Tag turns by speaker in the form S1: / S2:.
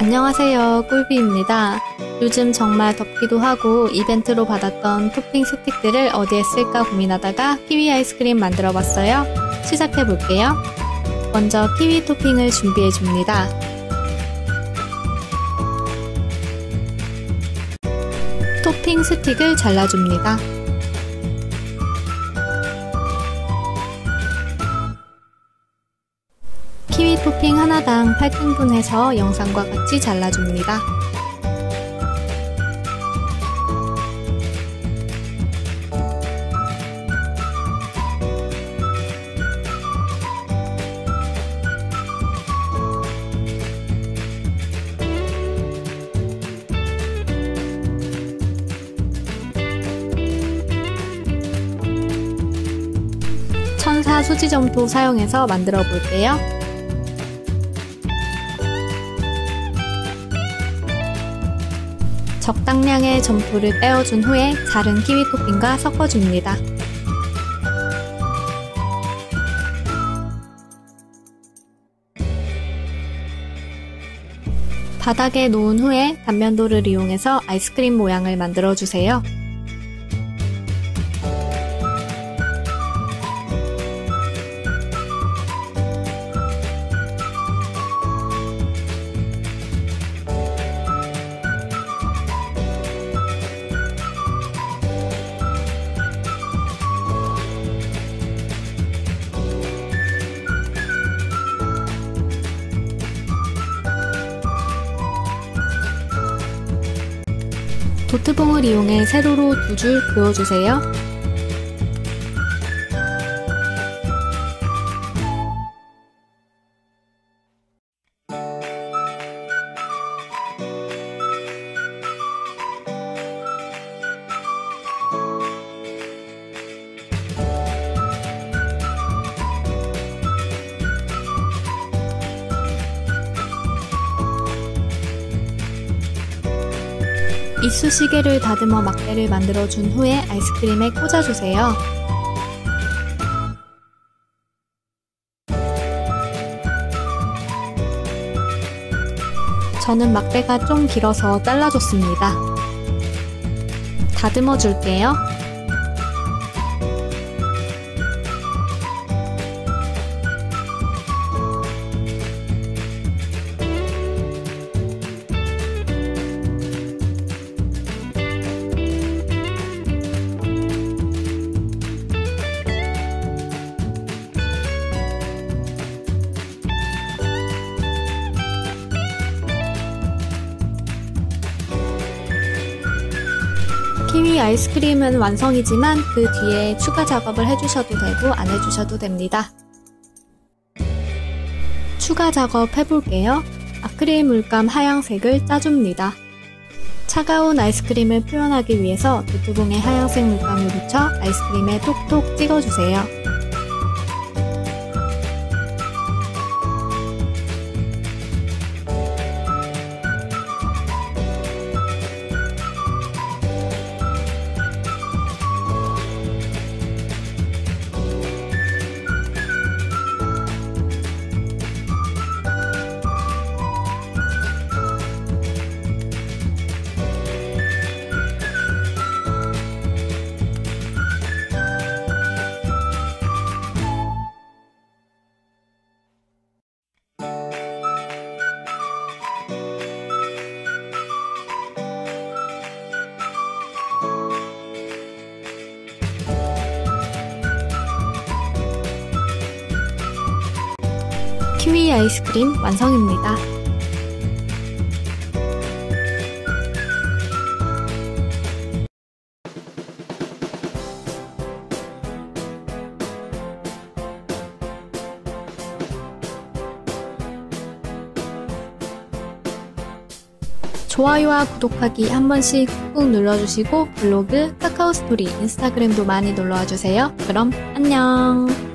S1: 안녕하세요. 꿀비입니다. 요즘 정말 덥기도 하고 이벤트로 받았던 토핑 스틱들을 어디에 쓸까 고민하다가 키위 아이스크림 만들어 봤어요. 시작해 볼게요. 먼저 키위 토핑을 준비해 줍니다. 토핑 스틱을 잘라줍니다. 키위 토핑 하나당 8등분해서 영상과 같이 잘라줍니다. 천사 수지점토 사용해서 만들어 볼게요. 적당량의 점토를 떼어준 후에 자른 키위 토핑과 섞어줍니다. 바닥에 놓은 후에 단면도를 이용해서 아이스크림 모양을 만들어주세요. 도트봉을 이용해 세로로 두줄 그어주세요. 이쑤시개를 다듬어 막대를 만들어 준 후에 아이스크림에 꽂아주세요. 저는 막대가 좀 길어서 잘라줬습니다. 다듬어 줄게요. 키위 아이스크림은 완성이지만 그 뒤에 추가 작업을 해주셔도 되고 안 해주셔도 됩니다. 추가 작업 해볼게요. 아크릴 물감 하양색을 짜줍니다. 차가운 아이스크림을 표현하기 위해서 노트봉에 하양색 물감을 묻혀 아이스크림에 톡톡 찍어주세요. 키위 아이스크림 완성입니다. 좋아요와 구독하기 한 번씩 꾹 눌러주시고 블로그, 카카오 스토리, 인스타그램도 많이 놀러와 주세요. 그럼 안녕!